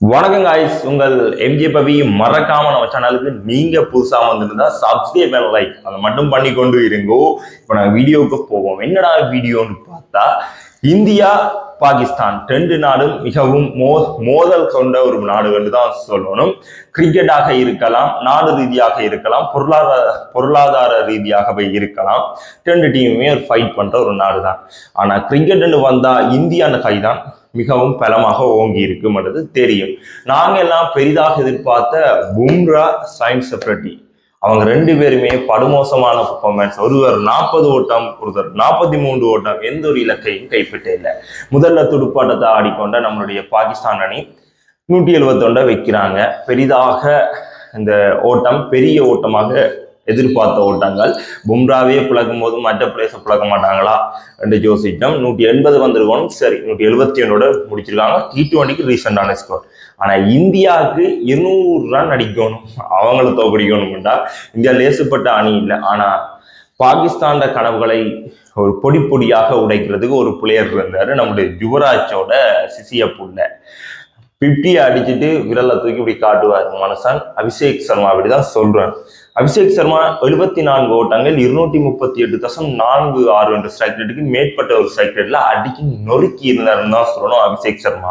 வணக்கம் காய்ஸ் உங்கள் எம்ஜே பவி. மறக்காம நம்ம சேனலுக்கு நீங்க புதுசா வந்திருந்தா சப்ஸ்கிரைப் அண்ட் லைக் அதை மட்டும் பண்ணி கொண்டு இருங்கோ. இப்போ நான் வீடியோவுக்கு போவோம். என்னடா வீடியோன்னு பார்த்தா இந்தியா பாகிஸ்தான் ரெண்டு நாடும் மிகவும் மோ மோதல் கொண்ட ஒரு நாடுகள் தான் சொல்லணும். கிரிக்கெட்டாக இருக்கலாம் நாடு ரீதியாக இருக்கலாம் பொருளாதார பொருளாதார ரீதியாகவே இருக்கலாம். ரெண்டு டீமுமே ஒரு ஃபைட் பண்ணுற ஒரு நாடு தான் ஆனால் கிரிக்கெட்னு வந்தால் இந்தியான கைதான் மிகவும் பலமாக ஓங்கி இருக்கும்ன்றது தெரியும். நாங்கள் எல்லாம் பெரிதாக எதிர்பார்த்த பும்ரா சயின்ஸ் செப்ரட்டி அவங்க ரெண்டு பேருமே படுமோசமான பர்ஃபார்மன்ஸ் ஒருவர் நாற்பது ஓட்டம் ஒருவர் நாற்பத்தி மூன்று ஓட்டம். எந்த ஒரு இலக்கையும் கைப்பற்ற இல்லை. முதல்ல துடுப்பாட்டத்தை ஆடிக்கொண்ட நம்மளுடைய பாகிஸ்தான் அணி நூற்றி எழுபத்தொண்டை வைக்கிறாங்க. பெரிதாக இந்த ஓட்டம் பெரிய ஓட்டமாக எதிர்பார்த்த ஓட்டங்கள். பும்ராவே புழக்கும் போது மற்ற பிளேஸை புழக்க மாட்டாங்களா என்று யோசிச்சோம் நூற்றி எண்பது வந்திருக்கணும் சரி நூற்றி எழுபத்தி ஒன்றோட முடிச்சிருக்காங்க. டி டுவெண்ட்டிக்கு ரீசெண்டான ஸ்கோர் ஆனால் இந்தியாவுக்கு இருநூறு ரன் அடிக்கணும். அவங்கள தோக்கடிக்கணும்டா. இந்தியா லேசுப்பட்ட அணி இல்லை. ஆனால் பாகிஸ்தான கனவுகளை ஒரு பொடி பொடியாக உடைக்கிறதுக்கு ஒரு பிளேயர் இருந்தார். நம்முடைய யுவராஜோட சிசிய புள்ள. பிப்டியை அடிச்சுட்டு விரலை தூக்கி இப்படி காட்டுவார் மனசான். அபிஷேக் சர்மா அப்படிதான் சொல்றேன் அபிஷேக் சர்மா எழுபத்தி நான்கு ஓட்டங்கள் இருநூத்தி முப்பத்தி எட்டு தசம் நான்கு ஆறு என்ற ஸ்ட்ரைக் ரேட்டுக்கு மேற்பட்ட ஒரு ஸ்ட்ரைக் ரேட்ல அடிக்கி நொறுக்கி இருந்தாருன்னு தான் சொல்லணும் அபிஷேக் சர்மா.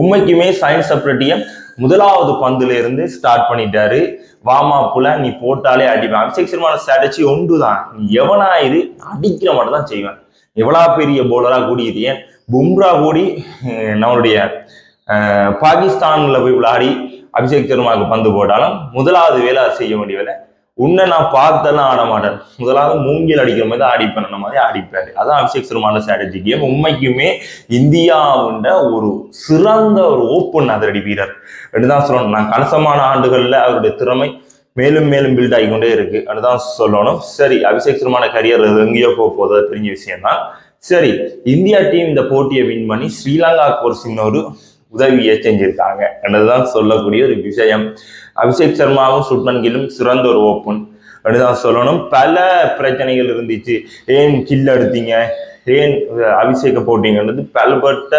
உண்மைக்குமே சயின்ஸ் செப்பரேட்டிய முதலாவது பந்துல இருந்து ஸ்டார்ட் பண்ணிட்டாரு. வாமா புல நீ போட்டாலே அடிப்பேன் அபிஷேக் சர்மான ஸ்ட்ராட்டஜி ஒன்று தான். நீ எவனாயிரு அடிக்கிற மட்டும் தான் செய்வேன். எவ்வளோ பெரிய போலரா கூடியது ஏன்? பும்ரா கூடி நம்மளுடைய பாகிஸ்தானில் பாகிஸ்தான்ல போய் விளையாடி அபிஷேக் சர்மாவுக்கு பந்து போட்டாலும் முதலாவது வேலை அது செய்ய வேண்டிய வேலை உன்னை நான் பார்த்தெல்லாம் ஆட மாட்டேன். முதலாவது மூங்கில் அடிக்கிற மாதிரி தான் ஆடிப்பேன் அந்த மாதிரி அடிப்பாரு அதான் அபிஷேக் சர்மான ஸ்ட்ராட்டஜி கேம் உண்மைக்குமே இந்தியாவுண்ட ஒரு சிறந்த ஒரு ஓப்பன் அதிரடி வீரர். தான் சொல்லணும். நான் கணிசமான ஆண்டுகள்ல அவருடைய திறமை மேலும் மேலும் பில்ட் ஆகிக்கொண்டே இருக்கு. அதுதான் சொல்லணும். சரி அபிஷேக் சர்மான கரியர் எங்கேயோ போக போதோ தெரிஞ்ச விஷயம் தான் சரி இந்தியா டீம் இந்த போட்டியை வின் பண்ணி ஸ்ரீலங்காவுக்கு ஒரு சின்ன ஒரு உதவியை செஞ்சிருக்காங்க என்றுதான் சொல்லக்கூடிய ஒரு விஷயம். அபிஷேக் சர்மாவும் சுப்மன் கிலும் சிறந்த ஒரு ஓப்பன் அப்படிதான் சொல்லணும். பல பிரச்சனைகள் இருந்துச்சு. ஏன் கில் எடுத்தீங்க? ஏன் அபிஷேக போட்டீங்கன்றது பலப்பட்ட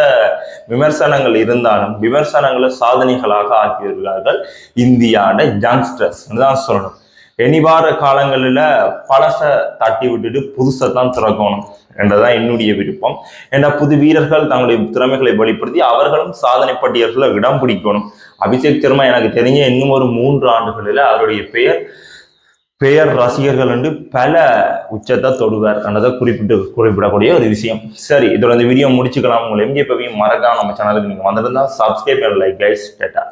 விமர்சனங்கள் இருந்தாலும் விமர்சனங்களை சாதனைகளாக ஆக்கியிருக்கிறார்கள் இந்தியாவோட யங்ஸ்டர்ஸ் தான் சொல்லணும். இனிவார காலங்களில் பழசை தட்டி விட்டுட்டு புதுசை தான் திறக்கணும் என்றதான் என்னுடைய விருப்பம். ஏன்னா புது வீரர்கள் தங்களுடைய திறமைகளை வெளிப்படுத்தி அவர்களும் சாதனை பட்டியல்களில் இடம் பிடிக்கணும். அபிஷேக் சர்மா எனக்கு தெரிஞ்ச இன்னும் ஒரு மூன்று ஆண்டுகளில் அவருடைய பெயர் பெயர் ரசிகர்கள் என்று பல உச்சத்தை தொடுவார் என்றதை குறிப்பிட்டு குறிப்பிடக்கூடிய ஒரு விஷயம். சரி இதோட இந்த வீடியோ முடிச்சுக்கலாம். உங்களை எங்கே போய் மறக்காம நம்ம சேனலுக்கு நீங்கள் வந்திருந்தா சப்ஸ்கிரைப் லைக் கைஸ் டேட்டா.